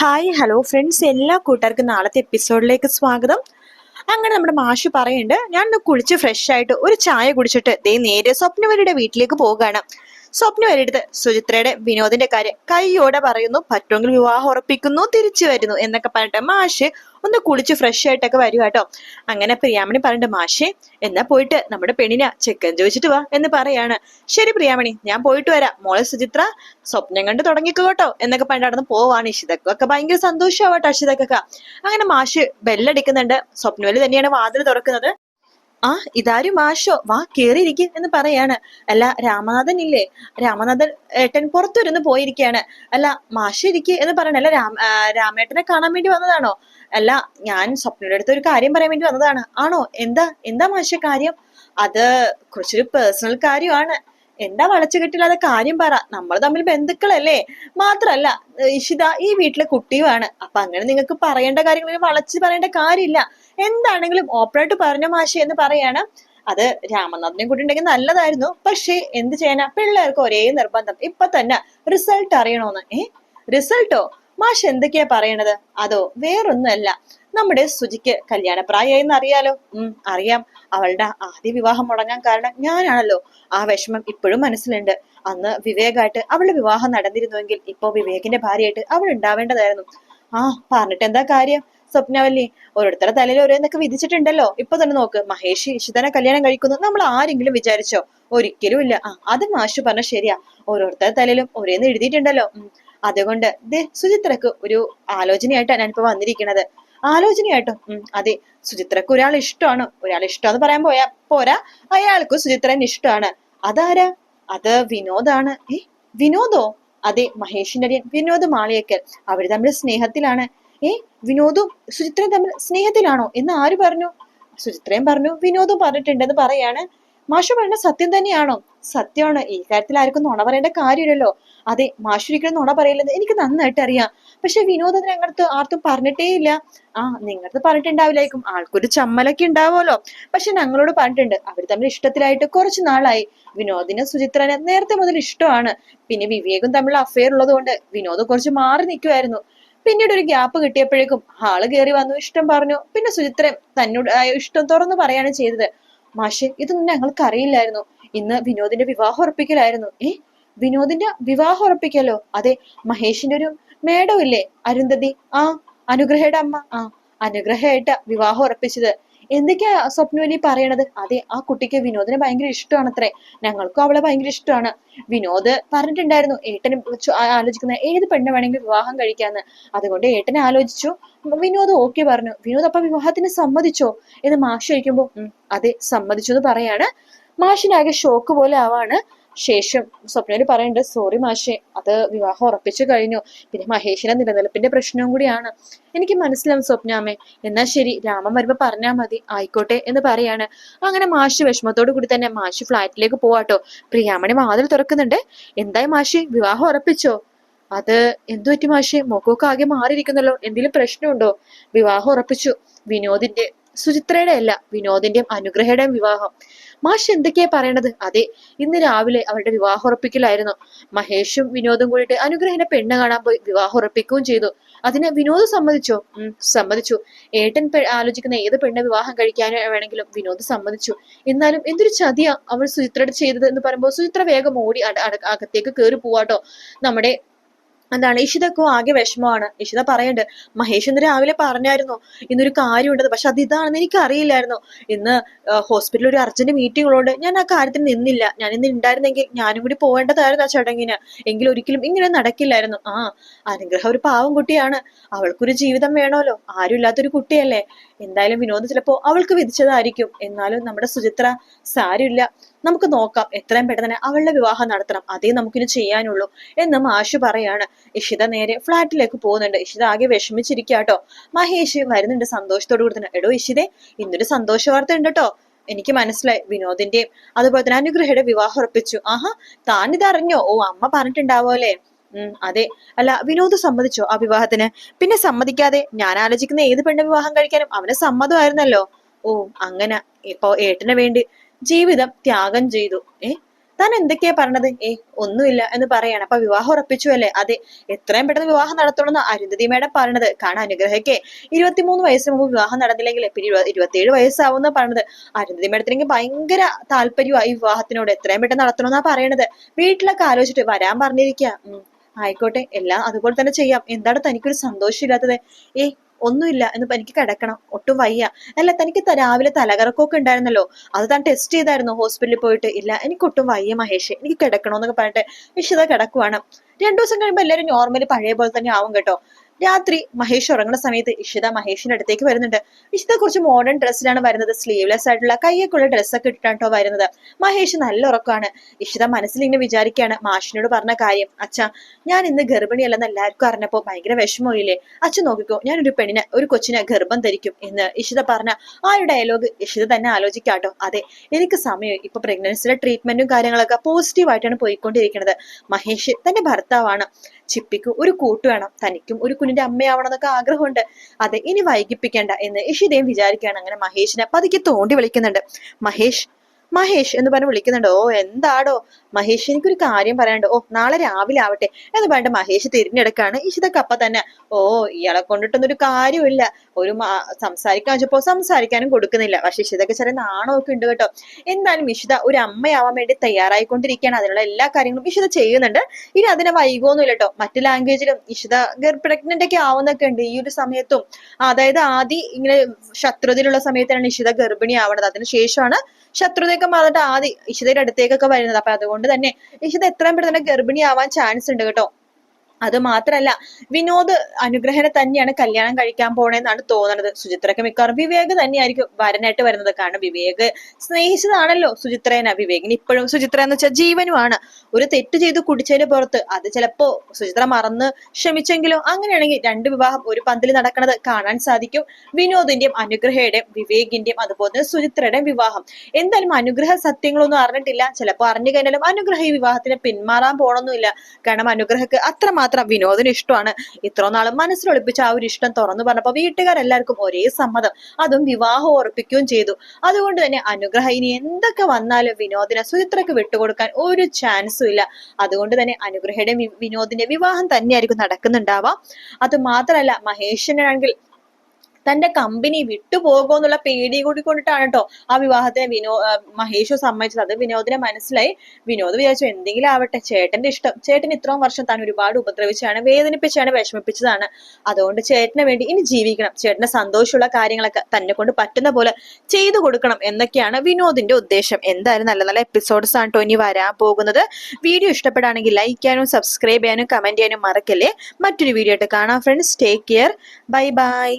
Hi hello friends എല്ലാ കൂട്ടുകാർക്കും നാളത്തെ എപ്പിസോഡിലേക്ക് സ്വാഗതം. അങ്ങനെ നമ്മുടെ മാഷു പറയുന്നുണ്ട് ഞാൻ കുളിച്ച് ഫ്രഷ് ആയിട്ട് ഒരു ചായ കുടിച്ചിട്ട് ദേ നേരെ സ്വപ്നവരുടെ വീട്ടിലേക്ക് പോവുകയാണ്. സ്വപ്നവരെടുത്ത് സുചിത്രയുടെ വിനോദിന്റെ കാര്യം കൈയോടെ പറയുന്നു പറ്റുമെങ്കിൽ വിവാഹം ഉറപ്പിക്കുന്നു തിരിച്ചു വരുന്നു എന്നൊക്കെ പറഞ്ഞിട്ട് മാഷ് ഒന്ന് കുളിച്ച് ഫ്രഷ് ആയിട്ടൊക്കെ വരും കേട്ടോ. അങ്ങനെ പ്രിയാമണി പറഞ്ഞിട്ട് മാഷേ എന്നാ പോയിട്ട് നമ്മുടെ പെണ്ണിനെ ചെക്കൻ ചോദിച്ചിട്ട് വാ എന്ന് പറയാണ്. ശരി പ്രിയാമണി ഞാൻ പോയിട്ട് വരാം. മോളെ സുചിത്ര സ്വപ്നം കണ്ട് തുടങ്ങിക്കോ കേട്ടോ എന്നൊക്കെ പറഞ്ഞിട്ട് നടന്ന് പോവാണ് ഇഷിതക്കൊക്കെ. ഭയങ്കര സന്തോഷമാവട്ടെ അഷിതക്കൊക്കെ അങ്ങനെ മാഷ് ബെല്ലടിക്കുന്നുണ്ട് സ്വപ്നവൽ തന്നെയാണ് വാതിൽ തുറക്കുന്നത്. ആ ഇതാരും ആശോ വാ കേറിയിരിക്കും എന്ന് പറയാണ്. അല്ല രാമനാഥൻ ഇല്ലേ രാമനാഥൻ ഏട്ടൻ പുറത്തുരുന്ന് പോയിരിക്കുകയാണ് അല്ല മാഷ ഇരിക്കുക എന്ന് പറയണ അല്ല രാമ രാമേട്ടനെ കാണാൻ വേണ്ടി വന്നതാണോ? അല്ല ഞാൻ സ്വപ്നയുടെ അടുത്ത് ഒരു കാര്യം പറയാൻ വേണ്ടി വന്നതാണ്. ആണോ? എന്താ എന്താ മാഷ കാര്യം? അത് കുറച്ചൊരു പേഴ്സണൽ കാര്യമാണ്. എന്താ വളച്ചു കെട്ടില്ലാതെ കാര്യം പറ. നമ്മൾ തമ്മിൽ ബന്ധുക്കളല്ലേ. മാത്രല്ല ഇഷിത ഈ വീട്ടിലെ കുട്ടിയുമാണ്. അപ്പൊ അങ്ങനെ നിങ്ങൾക്ക് പറയേണ്ട കാര്യങ്ങൾ വളച്ചു പറയേണ്ട കാര്യമില്ല. എന്താണെങ്കിലും ഓപ്പറേറ്റ് പറഞ്ഞ മാഷ എന്ന് പറയാണ്. അത് രാമനാഥനെ കൂടി ഉണ്ടെങ്കിൽ നല്ലതായിരുന്നു. പക്ഷേ എന്ത് ചെയ്യാനാ? പിള്ളേർക്ക് ഒരേ നിർബന്ധം. ഇപ്പൊ തന്നെ റിസൾട്ട് അറിയണോന്ന്. ഏ? റിസൾട്ടോ മാഷ് എന്തൊക്കെയാ പറയണത്? അതോ വേറൊന്നുമല്ല. നമ്മുടെ സുജിക്ക് കല്യാണപ്രായമായെന്ന് അറിയാലോ. ഉം അറിയാം. അവളുടെ ആദ്യ വിവാഹം മുടങ്ങാൻ കാരണം ഞാനാണല്ലോ. ആ വിഷമം ഇപ്പോഴും മനസ്സിലുണ്ട്. അന്ന് വിവേകായിട്ട് അവളുടെ വിവാഹം നടന്നിരുന്നുവെങ്കിൽ ഇപ്പോ വിവേകിന്റെ ഭാര്യയായിട്ട് അവൾ ഉണ്ടാവേണ്ടതായിരുന്നു. ആ പറഞ്ഞിട്ട് എന്താ കാര്യം? സ്വപ്നവല്ലി ഓരോരുത്തരുടെ തലയിൽ ഓരോന്നൊക്കെ വിധിച്ചിട്ടുണ്ടല്ലോ. ഇപ്പൊ തന്നെ നോക്ക്. മഹേഷ് ഇഷിതനെ കല്യാണം കഴിക്കുന്നു. നമ്മൾ ആരെങ്കിലും വിചാരിച്ചോ? ഒരിക്കലും ഇല്ല. ആ അത് മാഷു പറഞ്ഞ ശരിയാ. ഓരോരുത്തരുടെ തലയിലും ഓരോന്ന് എഴുതിയിട്ടുണ്ടല്ലോ. അതുകൊണ്ട് ദേ സുചിത്രക്ക് ഒരു ആലോചനയായിട്ടാണ് ഞാനിപ്പോ വന്നിരിക്കുന്നത് ആലോചനയായിട്ടോ. അതെ. സുചിത്രക്ക് ഒരാൾ ഇഷ്ടമാണ്. ഒരാൾ ഇഷ്ടം എന്ന് പറയാൻ പോയാ പോരാ. അയാൾക്ക് സുചിത്രൻ ഇഷ്ടമാണ്. അതാരാ? അത് വിനോദാണ്. ഏ വിനോദോ? അതെ മഹേഷിന്റെ അടിയൻ വിനോദ് മാളിയക്കൽ. അവർ തമ്മിൽ സ്നേഹത്തിലാണ്. ഏ വിനോദും സുചിത്രയും തമ്മിൽ സ്നേഹത്തിലാണോ? എന്ന് ആര് പറഞ്ഞു? സുചിത്രയും പറഞ്ഞു വിനോദും പറഞ്ഞിട്ടുണ്ടെന്ന് പറയാണ്. മാഷു പറഞ്ഞ സത്യം തന്നെയാണോ? സത്യമാണ്. ഈ കാര്യത്തിൽ ആർക്കും നുണ പറയേണ്ട കാര്യമില്ലല്ലോ. അതെ മാഷു ഒരിക്കലും നുണ പറയില്ലെന്ന് എനിക്ക് നന്നായിട്ട് അറിയാം. പക്ഷെ വിനോദത്തിന് അങ്ങനത്തെ ആർക്കും പറഞ്ഞിട്ടേ ഇല്ല. ആ നിങ്ങളടുത്ത് പറഞ്ഞിട്ടുണ്ടാവില്ലായിരിക്കും. ആൾക്കൊരു ചമ്മലൊക്കെ ഉണ്ടാവുമല്ലോ. പക്ഷെ ഞങ്ങളോട് പറഞ്ഞിട്ടുണ്ട്. അവർ തമ്മിൽ ഇഷ്ടത്തിലായിട്ട് കുറച്ച് നാളായി. വിനോദിന് സുചിത്രനെ നേരത്തെ മുതൽ ഇഷ്ടമാണ്. പിന്നെ വിവേകും തമ്മിൽ അഫെയർ ഉള്ളത് കൊണ്ട് വിനോദ് കുറച്ച് മാറി നിൽക്കുമായിരുന്നു പിന്നീട് ഒരു ഗ്യാപ്പ് കിട്ടിയപ്പോഴേക്കും ആൾ കയറി വന്നു ഇഷ്ടം പറഞ്ഞു. പിന്നെ സുചിത്രൻ തന്നോട് ഇഷ്ടം തുറന്നു പറയാണ് ചെയ്തത്. മാഷെ ഇതൊന്നും ഞങ്ങൾക്ക് അറിയില്ലായിരുന്നു. ഇന്ന് വിനോദിന്റെ വിവാഹം ഉറപ്പിക്കലായിരുന്നു. ഏ? വിനോദിന്റെ വിവാഹം ഉറപ്പിക്കലോ? അതെ മഹേഷിന്റെ ഒരു മേഡം ഇല്ലേ? അരുന്ധതി. ആ അനുഗ്രഹയുടെ അമ്മ. ആ അനുഗ്രഹമായിട്ട് വിവാഹം ഉറപ്പിച്ചത്. എന്തൊക്കെയാ സ്വപ്നവലി പറയണത്? അതെ ആ കുട്ടിക്ക് വിനോദിനെ ഭയങ്കര ഇഷ്ടമാണത്രേ. ഞങ്ങൾക്കും അവളെ ഭയങ്കര ഇഷ്ടമാണ്. വിനോദ് പറഞ്ഞിട്ടുണ്ടായിരുന്നു ഏട്ടനെ ആലോചിക്കുന്ന ഏത് പെണ്ണ് വേണമെങ്കിലും വിവാഹം കഴിക്കാന്ന്. അതുകൊണ്ട് ഏട്ടനെ ആലോചിച്ചു. വിനോദ് ഓക്കെ പറഞ്ഞു. വിനോദ് അപ്പൊ വിവാഹത്തിന് സമ്മതിച്ചോ? എന്ന് മാഷ് ചോദിക്കുമ്പോ അതെ സമ്മതിച്ചു എന്ന് പറയാണ്. മാഷിനാകെ ഷോക്ക് പോലെ ആവാണ്. ശേഷം സ്വപ്നയിൽ പറയുന്നുണ്ട് സോറി മാഷെ അത് വിവാഹം ഉറപ്പിച്ചു കഴിഞ്ഞു. പിന്നെ മഹേഷിന്റെ നിലനിൽപ്പിന്റെ പ്രശ്നവും കൂടിയാണ്. എനിക്ക് മനസ്സിലാവും സ്വപ്നാമേ എന്നാ ശരി രാമൻ വരുമ്പോ പറഞ്ഞാ മതി. ആയിക്കോട്ടെ എന്ന് പറയാണ്. അങ്ങനെ മാഷ് വിഷമത്തോടു കൂടി തന്നെ മാഷ് ഫ്ലാറ്റിലേക്ക് പോവാട്ടോ. പ്രിയാമണി വാതിൽ തുറക്കുന്നുണ്ട്. എന്തായി മാഷി വിവാഹം ഉറപ്പിച്ചോ? അത് എന്തു പറ്റി മാഷെ? മുഖമൊക്കെ ആകെ മാറിയിരിക്കുന്നല്ലോ. എന്തെങ്കിലും പ്രശ്നമുണ്ടോ? വിവാഹം ഉറപ്പിച്ചു. വിനോദിന്റെ സുചിത്രയുടെ അല്ല വിനോദിന്റെയും അനുഗ്രഹയുടെയും വിവാഹം. മാഷ് എന്തൊക്കെയാ പറയണത്? അതെ ഇന്ന് രാവിലെ അവരുടെ വിവാഹം ഉറപ്പിക്കലായിരുന്നു. മഹേഷും വിനോദും കൂടിയിട്ട് അനുഗ്രഹിനെ പെണ്ണ് കാണാൻ പോയി വിവാഹം ഉറപ്പിക്കുകയും ചെയ്തു. അതിന് വിനോദ് സമ്മതിച്ചോ? സമ്മതിച്ചു. ഏട്ടൻ ആലോചിക്കുന്ന ഏത് പെണ്ണ് വിവാഹം കഴിക്കാൻ വേണമെങ്കിലും വിനോദ് സമ്മതിച്ചു. എന്നാലും എന്തൊരു ചതിയാ അവൾ സുചിത്രയുടെ ചെയ്തത് എന്ന് പറയുമ്പോൾ സുചിത്ര വേഗം ഓടി അകത്തേക്ക് കയറി പോവാട്ടോ. നമ്മുടെ എന്താണ് ഇഷിതക്കോ ആകെ വിഷമമാണ്. ഇഷിത പറയണ്ട് മഹേഷ് ഇന്ന് രാവിലെ പറഞ്ഞായിരുന്നു ഇന്നൊരു കാര്യമുണ്ടെന്ന് പക്ഷെ അത് ഇതാണെന്ന് എനിക്ക് അറിയില്ലായിരുന്നു ഇന്ന് ഹോസ്പിറ്റലിൽ ഒരു അർജന്റ് മീറ്റിംഗ് ഉള്ളതുകൊണ്ട് ഞാൻ ആ കാര്യത്തിന് നിന്നില്ല. ഞാൻ ഇന്ന് ഉണ്ടായിരുന്നെങ്കിൽ ഞാനും കൂടി പോകേണ്ടതായിരുന്നു ആ ചടങ്ങിന്. എങ്കിൽ ഒരിക്കലും ഇങ്ങനെ നടക്കില്ലായിരുന്നു. ആ അനുഗ്രഹം ഒരു പാവം കുട്ടിയാണ്. അവൾക്കൊരു ജീവിതം വേണമല്ലോ. ആരും ഇല്ലാത്തൊരു കുട്ടിയല്ലേ. എന്തായാലും വിനോദ് ചിലപ്പോ അവൾക്ക് വിധിച്ചതായിരിക്കും. എന്നാലും നമ്മുടെ സുചിത്ര സാരമില്ല. നമുക്ക് നോക്കാം എത്രയും പെട്ടെന്ന് അവളുടെ വിവാഹം നടത്തണം. അതേ നമുക്കിനി ചെയ്യാനുള്ളൂ എന്ന് മാഷു പറയാണ്. ഇഷിത നേരെ ഫ്ലാറ്റിലേക്ക് പോകുന്നുണ്ട്. ഇഷിത ആകെ വിഷമിച്ചിരിക്കാട്ടോ മഹേഷ് വരുന്നുണ്ട് സന്തോഷത്തോട് കൂടി തന്നെ. എടോ ഇഷിതേ ഇന്നൊരു സന്തോഷ വാർത്ത ഉണ്ട് കേട്ടോ എനിക്ക് മനസ്സിലായി വിനോദിന്റെയും അതുപോലെ തന്നെ അനുഗ്രഹയുടെ വിവാഹം ഉറപ്പിച്ചു. ആഹാ താൻ ഇതറിഞ്ഞോ ഓ അമ്മ പറഞ്ഞിട്ടുണ്ടാവോലെ ഉം അതെ. അല്ല വിനോദ് സമ്മതിച്ചോ ആ വിവാഹത്തിന്? പിന്നെ സമ്മതിക്കാതെ ഞാൻ ആലോചിക്കുന്ന ഏത് പെണ്ണ് വിവാഹം കഴിക്കാനും അവന് സമ്മതമായിരുന്നല്ലോ. ഓ അങ്ങനെ. ഇപ്പോ ഏട്ടന് വേണ്ടി ജീവിതം ത്യാഗം ചെയ്തു. ഏ താൻ എന്തൊക്കെയാ പറഞ്ഞത്? ഏ ഒന്നുമില്ല എന്ന് പറയാണ്. അപ്പൊ വിവാഹം ഉറപ്പിച്ചു അല്ലേ? അതെ എത്രയും പെട്ടെന്ന് വിവാഹം നടത്തണമെന്ന് അരുന്ധതി മേഡം പറഞ്ഞത് കാരണം അനുഗ്രഹയ്ക്ക്. ഇരുപത്തിമൂന്ന് വയസ്സിന് മുമ്പ് വിവാഹം നടന്നില്ലെങ്കിൽ പിന്നെ ഇരുപ- ഇരുപത്തിയേഴ് വയസ്സാവുന്ന പറഞ്ഞത് അരുന്ധതി മേഡത്തിനെങ്കിൽ ഭയങ്കര താല്പര്യമാണ് ഈ വിവാഹത്തിനോട്. എത്രയും പെട്ടെന്ന് നടത്തണമെന്നാ പറയണത്. വീട്ടിലൊക്കെ ആലോചിച്ചിട്ട് വരാൻ പറഞ്ഞിരിക്കുക ആയിക്കോട്ടെ എല്ലാം അതുപോലെ തന്നെ ചെയ്യാം. എന്താണ് തനിക്കൊരു സന്തോഷമില്ലാത്തത്? ഏ ഒന്നുമില്ല എന്ന് എനിക്ക് കിടക്കണം. ഒട്ടും വയ്യ. അല്ല തനിക്ക് രാവിലെ തലകറക്കമൊക്കെ ഉണ്ടായിരുന്നല്ലോ. അത് താൻ ടെസ്റ്റ് ചെയ്തായിരുന്നു? ഹോസ്പിറ്റലിൽ പോയിട്ട്? ഇല്ല. എനിക്ക് ഒട്ടും വയ്യ മഹേഷ്. എനിക്ക് കിടക്കണമെന്നൊക്കെ പറഞ്ഞിട്ട് ഇഷിത കിടക്കുവാണ്. രണ്ടു ദിവസം കഴിയുമ്പോൾ എല്ലാവരും നോർമലി പഴയ പോലെ തന്നെ ആവും കേട്ടോ. രാത്രി മഹേഷ് ഉറങ്ങുന്ന സമയത്ത് ഇഷിത മഹേഷിന്റെ അടുത്തേക്ക് വരുന്നുണ്ട്. ഇഷിത കുറച്ച് മോഡേൺ ഡ്രസ്സിലാണ് വരുന്നത്. സ്ലീവ്ലെസ് ആയിട്ടുള്ള കയ്യൊക്കെയുള്ള ഡ്രസ്സൊക്കെ ഇട്ടിട്ടാണ് കേട്ടോ വരുന്നത്. മഹേഷ് നല്ല ഉറക്കമാണ്. ഇഷിത മനസ്സിൽ ഇങ്ങനെ വിചാരിക്കുകയാണ് മാഷിനോട് പറഞ്ഞ കാര്യം അച്ഛ ഞാൻ ഇന്ന് ഗർഭിണിയല്ലെന്ന് എല്ലാവർക്കും അറിഞ്ഞപ്പോ ഭയങ്കര വിഷമമില്ലേ അച്ഛൻ നോക്കിക്കോ ഞാൻ ഒരു പെണ്ണിനെ ഒരു കൊച്ചിനെ ഗർഭം ധരിക്കും എന്ന് ഇഷിത പറഞ്ഞ ആ ഒരു ഡയലോഗ് ഇഷിത തന്നെ ആലോചിക്കാട്ടോ അതെ എനിക്ക് സമയം ഇപ്പൊ പ്രഗ്നൻസിയുടെ ട്രീറ്റ്മെന്റും കാര്യങ്ങളൊക്കെ പോസിറ്റീവ് ആയിട്ടാണ് പോയിക്കൊണ്ടിരിക്കുന്നത്. മഹേഷ് തന്റെ ഭർത്താവാണ്. ചിപ്പിക്ക് ഒരു കൂട്ട് വേണം തനിക്കും ഒരു കുഞ്ഞിന്റെ അമ്മയാവണം എന്നൊക്കെ ആഗ്രഹമുണ്ട്. അതെ ഇനി വൈകിപ്പിക്കേണ്ട എന്ന് ഇഷിതയും വിചാരിക്കുകയാണ്. അങ്ങനെ മഹേഷിനെ പതുക്കെ തോണ്ടി വിളിക്കുന്നുണ്ട്. മഹേഷ് മഹേഷ് എന്ന് പറഞ്ഞ് വിളിക്കുന്നുണ്ട്. ഓ എന്താടോ? മഹേഷ് എനിക്കൊരു കാര്യം പറയാനുണ്ട്. ഓ നാളെ രാവിലെ ആവട്ടെ എന്ന് പറഞ്ഞിട്ട് മഹേഷ് തിരിഞ്ഞെടുക്കാണ്. ഇഷിതക്ക് അപ്പൊ തന്നെ. ഓ ഇയാളെ കൊണ്ടിട്ടൊന്നും ഒരു കാര്യമില്ല ഒരു സംസാരിക്കാൻ വെച്ചപ്പോ സംസാരിക്കാനും കൊടുക്കുന്നില്ല. പക്ഷെ ഇഷിതക്ക് ചെറിയ നാണമൊക്കെ ഉണ്ട് കേട്ടോ. എന്തായാലും ഇഷിത ഒരു അമ്മയാവാൻ വേണ്ടി തയ്യാറായിക്കൊണ്ടിരിക്കുകയാണ്. അതിനുള്ള എല്ലാ കാര്യങ്ങളും ഇഷിത ചെയ്യുന്നുണ്ട്. ഇനി അതിനെ വൈകോന്നുമില്ല കേട്ടോ. മറ്റു ലാംഗ്വേജിലും ഇഷിത പ്രഗ്നന്റ് ഒക്കെ ആവുന്നൊക്കെ ഉണ്ട് ഈ ഒരു സമയത്തും. അതായത് ആദ്യം ഇങ്ങനെ ശത്രുതയിലുള്ള സമയത്താണ് ഇഷിത ഗർഭിണി ആവണത്. അതിനുശേഷമാണ് ശത്രുതയൊക്കെ മാറിട്ട് ആദ്യം ഇഷിതയുടെ അടുത്തേക്കൊക്കെ വരുന്നത്. അപ്പൊ അതുകൊണ്ട് തന്നെ ഇഷിത എത്രയും പെട്ടെന്ന് ഗർഭിണി ആവാൻ ചാൻസ് ഉണ്ട് കേട്ടോ. അത് മാത്രല്ല വിനോദ് അനുഗ്രഹനെ തന്നെയാണ് കല്യാണം കഴിക്കാൻ പോണേന്നാണ് തോന്നുന്നത് സുചിത്രക്ക് മിക്കവാറും വിവേക് തന്നെയായിരിക്കും വരനായിട്ട് വരുന്നത്. കാരണം വിവേക് സ്നേഹിച്ചതാണല്ലോ സുചിത്രേന. വിവേകിന് ഇപ്പോഴും സുചിത്ര എന്ന് വെച്ചാൽ ജീവനുമാണ്. ഒരു തെറ്റ് ചെയ്ത് കുടിച്ചതിന് പുറത്ത് അത് ചിലപ്പോ സുചിത്ര മറന്ന് ക്ഷമിച്ചെങ്കിലോ അങ്ങനെയാണെങ്കിൽ രണ്ട് വിവാഹം ഒരു പന്തിൽ നടക്കുന്നത് കാണാൻ സാധിക്കും. വിനോദിന്റെയും അനുഗ്രഹയുടെയും വിവേകിന്റെയും അതുപോലെ സുചിത്രയുടെയും വിവാഹം. എന്തായാലും അനുഗ്രഹ സത്യങ്ങളൊന്നും അറിഞ്ഞിട്ടില്ല. ചിലപ്പോ അറിഞ്ഞു കഴിഞ്ഞാലും അനുഗ്രഹ ഈ വിവാഹത്തിന് പിന്മാറാൻ പോണൊന്നുമില്ല. കാരണം അനുഗ്രഹക്ക് അത്രമാത്രം വിനോദിന് ഇഷ്ടമാണ്. ഇത്ര നാളും മനസ്സിലൊളിപ്പിച്ച ആ ഒരു ഇഷ്ടം തുറന്നു പറഞ്ഞപ്പോ വീട്ടുകാരെല്ലാവർക്കും ഒരേ സമ്മതം. അതും വിവാഹം ഉറപ്പിക്കുകയും ചെയ്തു. അതുകൊണ്ട് തന്നെ അനുഗ്രഹ ഇനി എന്തൊക്കെ വന്നാലും വിനോദിനെ സുചിത്രക്ക് വിട്ടുകൊടുക്കാൻ ഒരു ചാൻസും ഇല്ല. അതുകൊണ്ട് തന്നെ അനുഗ്രഹയുടെ വിനോദിന്റെ വിവാഹം തന്നെയായിരിക്കും നടക്കുന്നുണ്ടാവാം അത് മാത്രമല്ല മഹേഷിനാണെങ്കിൽ തന്റെ കമ്പനി വിട്ടുപോകുമോ എന്നുള്ള പേടി കൂടി കൊണ്ടിട്ടാണ് കേട്ടോ ആ വിവാഹത്തെ വിനോ മഹേഷ് സമ്മതിച്ചത്. അത് വിനോദിനെ മനസ്സിലായി. വിനോദ് വിചാരിച്ചു എന്തെങ്കിലും ആവട്ടെ ചേട്ടന്റെ ഇഷ്ടം. ചേട്ടൻ ഇത്രയും വർഷം താൻ ഒരുപാട് ഉപദ്രവിച്ചാണ് വേദനിപ്പിച്ചാണ് വിഷമിപ്പിച്ചതാണ്. അതുകൊണ്ട് ചേട്ടന് വേണ്ടി ഇനി ജീവിക്കണം. ചേട്ടന് സന്തോഷമുള്ള കാര്യങ്ങളൊക്കെ തന്നെ കൊണ്ട് പറ്റുന്ന പോലെ ചെയ്തു കൊടുക്കണം എന്നൊക്കെയാണ് വിനോദിന്റെ ഉദ്ദേശം. എന്തായാലും നല്ല നല്ല എപ്പിസോഡ്സ് ആണ് കേട്ടോ ഇനി വരാൻ പോകുന്നത്. വീഡിയോ ഇഷ്ടപ്പെടുകയാണെങ്കിൽ ലൈക്ക് ചെയ്യാനും സബ്സ്ക്രൈബ് ചെയ്യാനും കമന്റ് ചെയ്യാനും മറക്കല്ലേ. മറ്റൊരു വീഡിയോ ആയിട്ട് കാണാം friends take care bye bye